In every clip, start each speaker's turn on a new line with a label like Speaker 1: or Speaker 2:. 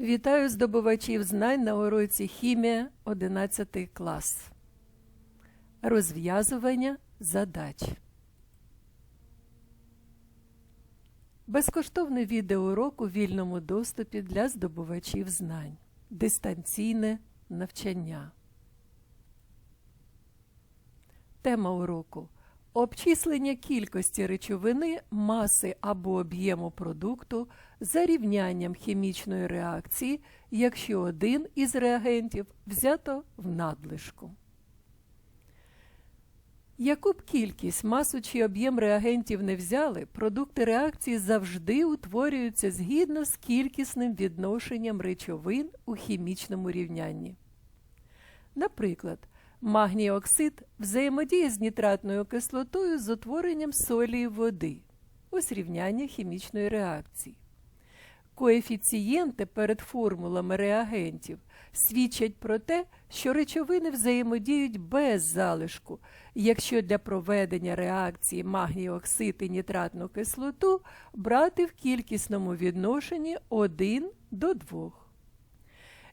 Speaker 1: Вітаю здобувачів знань на уроці хімія 11 клас. Розв'язування задач. Безкоштовний відеоурок у вільному доступі для здобувачів знань. Дистанційне навчання. Тема уроку Обчислення кількості речовини, маси або об'єму продукту за рівнянням хімічної реакції, якщо один із реагентів взято в надлишку. Яку б кількість, масу чи об'єм реагентів не взяли, продукти реакції завжди утворюються згідно з кількісним відношенням речовин у хімічному рівнянні. Наприклад, Магній оксид взаємодіє з нітратною кислотою з утворенням солі і води. Ось рівняння хімічної реакції. Коефіцієнти перед формулами реагентів свідчать про те, що речовини взаємодіють без залишку, якщо для проведення реакції магній оксид і нітратну кислоту брати в кількісному відношенні 1 до 2.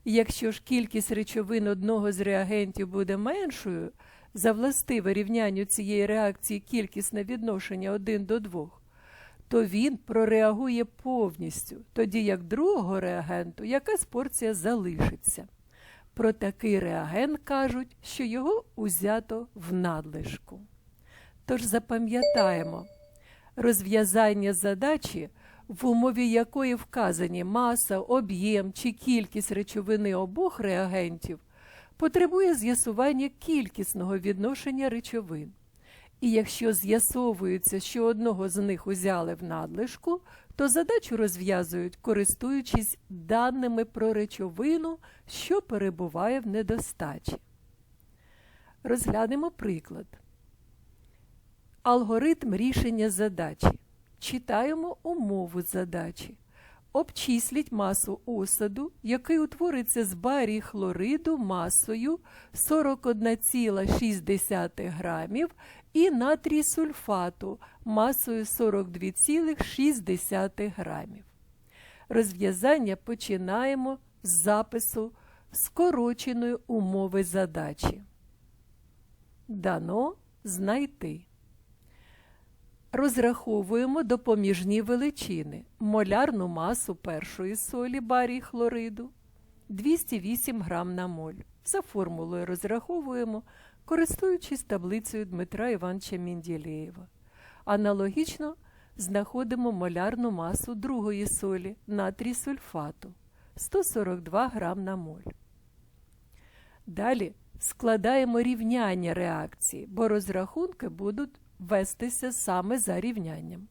Speaker 1: Якщо ж кількість речовин одного з реагентів буде меншою, за властиве рівнянню цієї реакції кількісне відношення 1 до 2, то він прореагує повністю, тоді як другого реагенту якась порція залишиться. Про такий реагент кажуть, що його узято в надлишку. Тож запам'ятаємо, розв'язання задачі – в умові якої вказані маса, об'єм чи кількість речовини обох реагентів, потребує з'ясування кількісного відношення речовин. І якщо з'ясовується, що одного з них узяли в надлишку, то задачу розв'язують, користуючись даними про речовину, що перебуває в недостачі. Розглянемо приклад. Алгоритм рішення задачі. Читаємо умову задачі. Обчисліть масу осаду, який утвориться з барій хлориду масою 41,6 грамів і натрій сульфату масою 42,6 грамів. Розв'язання починаємо з запису скороченої умови задачі. Дано знайти. Розраховуємо допоміжні величини, молярну масу першої солі барій хлориду 208 грам на моль. За формулою розраховуємо, користуючись таблицею Дмитра Івановича Мінділеєва. Аналогічно знаходимо молярну масу другої солі натрій сульфату 142 грам на моль. Далі складаємо рівняння реакції, бо розрахунки будуть вестися саме за рівнянням.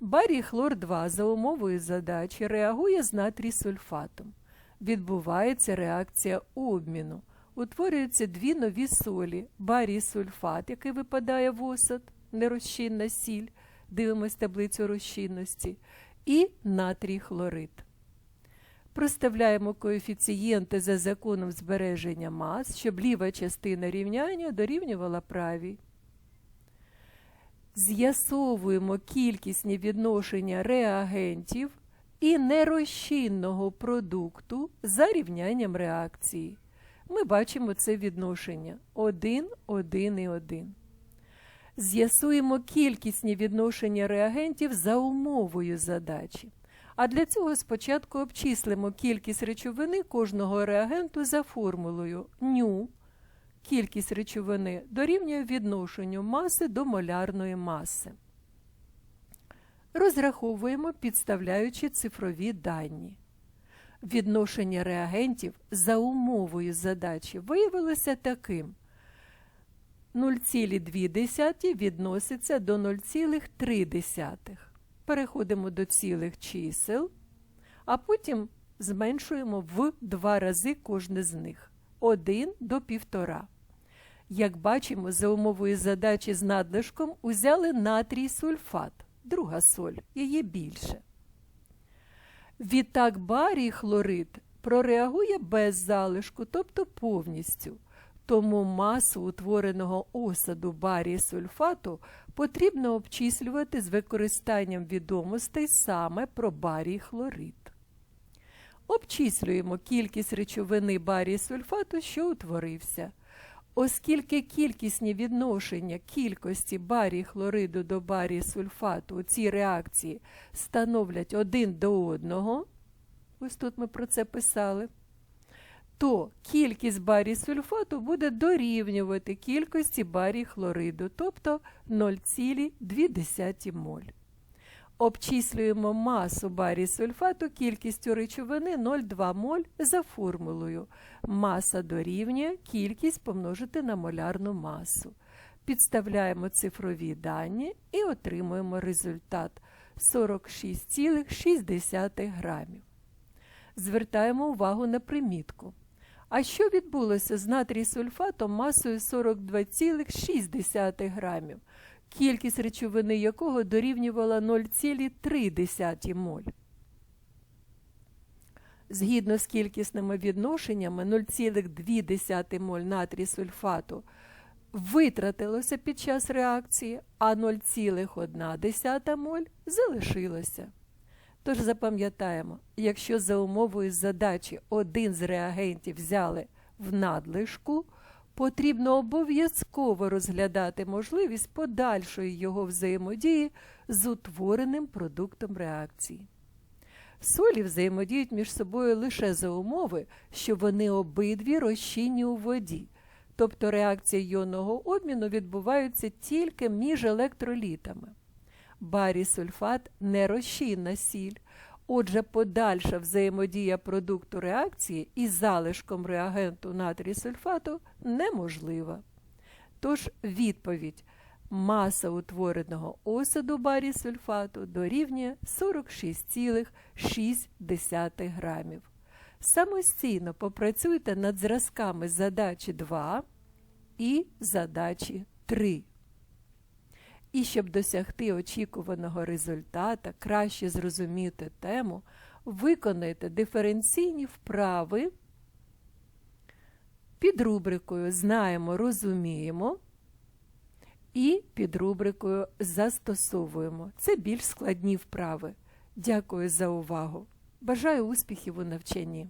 Speaker 1: Барій хлор 2 за умовою задачі реагує з натрій сульфатом. Відбувається реакція обміну. Утворюються дві нові солі: барій сульфат, який випадає в осад, нерозчинна сіль, дивимось таблицю розчинності, і натрій хлорид. Проставляємо коефіцієнти за законом збереження мас, щоб ліва частина рівняння дорівнювала правій з'ясовуємо кількісні відношення реагентів і нерозчинного продукту за рівнянням реакції. Ми бачимо це відношення 1, 1 і 1. З'ясуємо кількісні відношення реагентів за умовою задачі. А для цього спочатку обчислимо кількість речовини кожного реагенту за формулою ню кількість речовини дорівнює відношенню маси до молярної маси. Розраховуємо, підставляючи цифрові дані. Відношення реагентів за умовою задачі виявилося таким. 0,2 відноситься до 0,3. Переходимо до цілих чисел, а потім зменшуємо в два рази кожне з них. 1 до 1,5. Як бачимо, за умовою задачі з надлишком узяли натрій сульфат, друга соль, її більше. Відтак барій хлорид прореагує без залишку, тобто повністю. Тому масу утвореного осаду барії сульфату потрібно обчислювати з використанням відомостей саме про барій хлорид. Обчислюємо кількість речовини барій сульфату, що утворився. Оскільки кількісні відношення кількості барій хлориду до барій сульфату у цій реакції становлять один до одного, ось тут ми про це писали, то кількість барій сульфату буде дорівнювати кількості барій хлориду, тобто 0,2 моль. Обчислюємо масу барій сульфату кількістю речовини 0,2 моль за формулою. Маса дорівнює кількість помножити на молярну масу. Підставляємо цифрові дані і отримуємо результат 46,6 грамів. Звертаємо увагу на примітку. А що відбулося з натрій сульфатом масою 42,6 грамів? Кількість речовини якого дорівнювала 0,3 моль. Згідно з кількісними відношеннями 0,2 моль натрій сульфату витратилося під час реакції, а 0,1 моль залишилося. Тож запам'ятаємо, якщо за умовою задачі один з реагентів взяли в надлишку, потрібно обов'язково розглядати можливість подальшої його взаємодії з утвореним продуктом реакції. Солі взаємодіють між собою лише за умови, що вони обидві розчинні у воді, тобто реакція йонного обміну відбувається тільки між електролітами. Барій сульфат не розчинна сіль, Отже, подальша взаємодія продукту реакції із залишком реагенту натрій сульфату неможлива. Тож відповідь маса утвореного осаду барій сульфату дорівнює 46,6 грамів. Самостійно попрацюйте над зразками задачі 2 і задачі 3. І щоб досягти очікуваного результата, краще зрозуміти тему, виконайте диференційні вправи під рубрикою Знаємо, розуміємо і під рубрикою Застосовуємо. Це більш складні вправи. Дякую за увагу. Бажаю успіхів у навчанні!